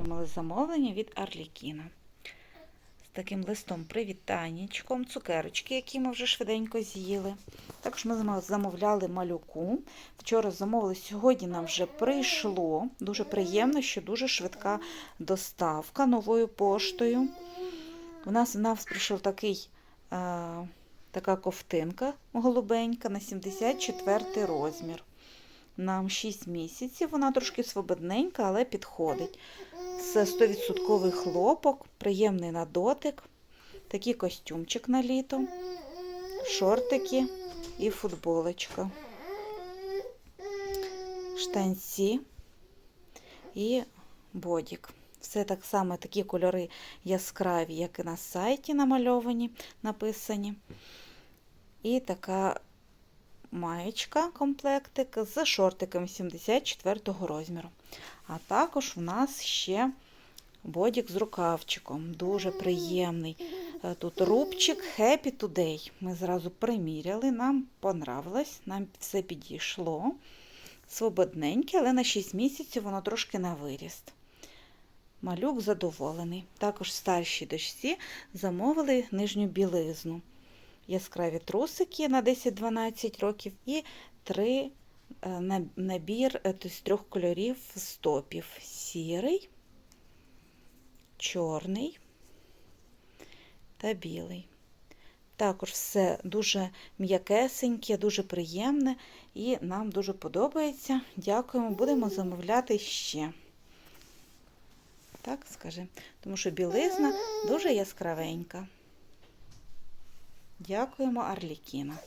отримали замовлення від Арлікіна. З таким листом привітаннячком, цукерочки, які ми вже швиденько з'їли. Також ми замовляли малюку. Вчора замовили, сьогодні нам вже прийшло. Дуже приємно, що дуже швидка доставка новою поштою. У нас, у нас прийшов такий, е, така ковтинка голубенька на 74 розмір. Нам 6 місяців, вона трошки свободненька, але підходить. Це 100% хлопок, приємний на дотик, такий костюмчик на літо, шортики і футболочка, штанці і бодік. Все так само такі кольори яскраві, як і на сайті намальовані, написані. І така маєчка, комплектик з шортиком 74 розміру. А також у нас ще бодік з рукавчиком. Дуже приємний. Е, Тут рубчик Happy Today. Ми зразу приміряли, нам понравилось, нам все підійшло. Свободненьке, але на 6 місяців воно трошки на виріст. Малюк задоволений. Також старшій дочці замовили нижню білизну. Яскраві трусики на 10-12 років і три е, набір е, то есть трьох кольорів стопів: сірий, чорний та білий. Також все дуже м'якесеньке, дуже приємне і нам дуже подобається. Дякуємо, будемо замовляти ще. Так, скажи, тому що білизна дуже яскравенька. Дякуємо, Арлікіна.